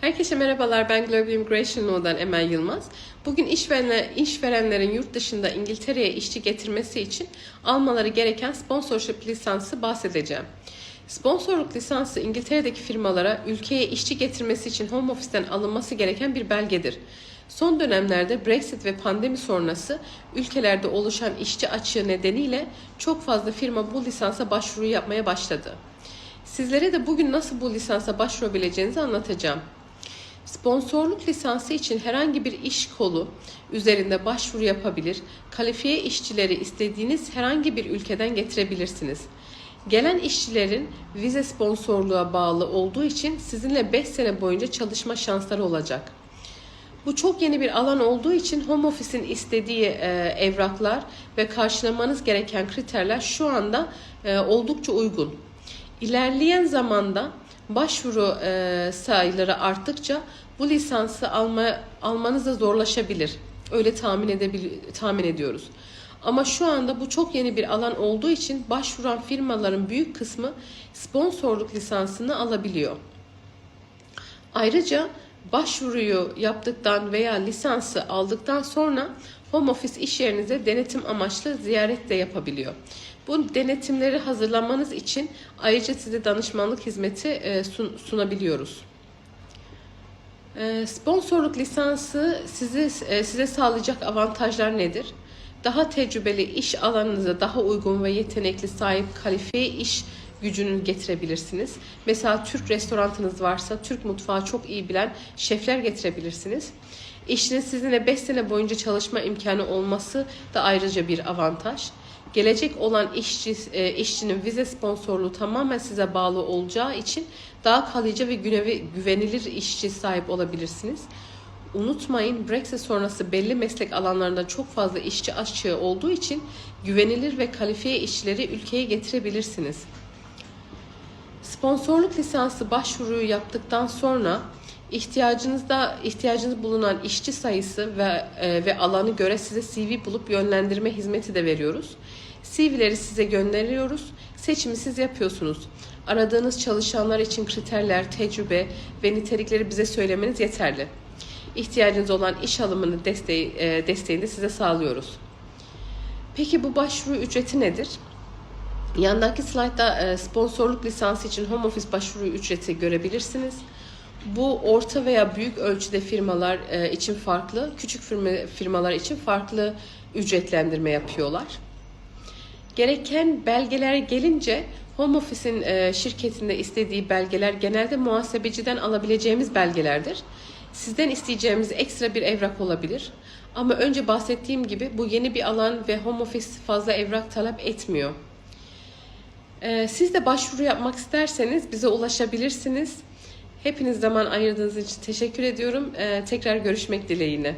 Herkese merhabalar. Ben Global Immigration Law'dan Emel Yılmaz. Bugün işverenler, işverenlerin yurt dışında İngiltere'ye işçi getirmesi için almaları gereken sponsorship lisansı bahsedeceğim. Sponsorluk lisansı İngiltere'deki firmalara ülkeye işçi getirmesi için home office'ten alınması gereken bir belgedir. Son dönemlerde Brexit ve pandemi sonrası ülkelerde oluşan işçi açığı nedeniyle çok fazla firma bu lisansa başvuru yapmaya başladı. Sizlere de bugün nasıl bu lisansa başvurabileceğinizi anlatacağım. Sponsorluk lisansı için herhangi bir iş kolu üzerinde başvuru yapabilir, kalifiye işçileri istediğiniz herhangi bir ülkeden getirebilirsiniz. Gelen işçilerin vize sponsorluğa bağlı olduğu için sizinle 5 sene boyunca çalışma şansları olacak. Bu çok yeni bir alan olduğu için Home Office'in istediği e, evraklar ve karşılamanız gereken kriterler şu anda e, oldukça uygun. İlerleyen zamanda başvuru e, sayıları arttıkça bu lisansı alma almanız da zorlaşabilir. Öyle tahmin edebil tahmin ediyoruz. Ama şu anda bu çok yeni bir alan olduğu için başvuran firmaların büyük kısmı sponsorluk lisansını alabiliyor. Ayrıca başvuruyu yaptıktan veya lisansı aldıktan sonra home office iş yerinize denetim amaçlı ziyaret de yapabiliyor. Bu denetimleri hazırlamanız için ayrıca size danışmanlık hizmeti e, sun, sunabiliyoruz. E, Sponsorluk lisansı sizi, e, size sağlayacak avantajlar nedir? Daha tecrübeli iş alanınıza daha uygun ve yetenekli sahip kalifiye iş gücünü getirebilirsiniz. Mesela Türk restoranınız varsa Türk mutfağı çok iyi bilen şefler getirebilirsiniz. İşiniz sizinle 5 sene boyunca çalışma imkanı olması da ayrıca bir avantaj. Gelecek olan işçi, e, işçinin vize sponsorluğu tamamen size bağlı olacağı için daha kalıcı ve güvenilir işçi sahip olabilirsiniz. Unutmayın Brexit sonrası belli meslek alanlarında çok fazla işçi açığı olduğu için güvenilir ve kalifiye işçileri ülkeye getirebilirsiniz. Sponsorluk lisansı başvuruyu yaptıktan sonra ihtiyacınızda ihtiyacınız bulunan işçi sayısı ve e, ve alanı göre size CV bulup yönlendirme hizmeti de veriyoruz. CV'leri size gönderiyoruz. Seçimi siz yapıyorsunuz. Aradığınız çalışanlar için kriterler, tecrübe ve nitelikleri bize söylemeniz yeterli. İhtiyacınız olan iş alımını desteği, e, desteğini de size sağlıyoruz. Peki bu başvuru ücreti nedir? Yandaki slaytta e, sponsorluk lisansı için home office başvuru ücreti görebilirsiniz. Bu orta veya büyük ölçüde firmalar e, için farklı, küçük firma, firmalar için farklı ücretlendirme yapıyorlar. Gereken belgeler gelince home office'in e, şirketinde istediği belgeler genelde muhasebeciden alabileceğimiz belgelerdir. Sizden isteyeceğimiz ekstra bir evrak olabilir. Ama önce bahsettiğim gibi bu yeni bir alan ve home office fazla evrak talep etmiyor. Ee, Siz de başvuru yapmak isterseniz bize ulaşabilirsiniz. Hepiniz zaman ayırdığınız için teşekkür ediyorum. Ee, Tekrar görüşmek dileğiyle.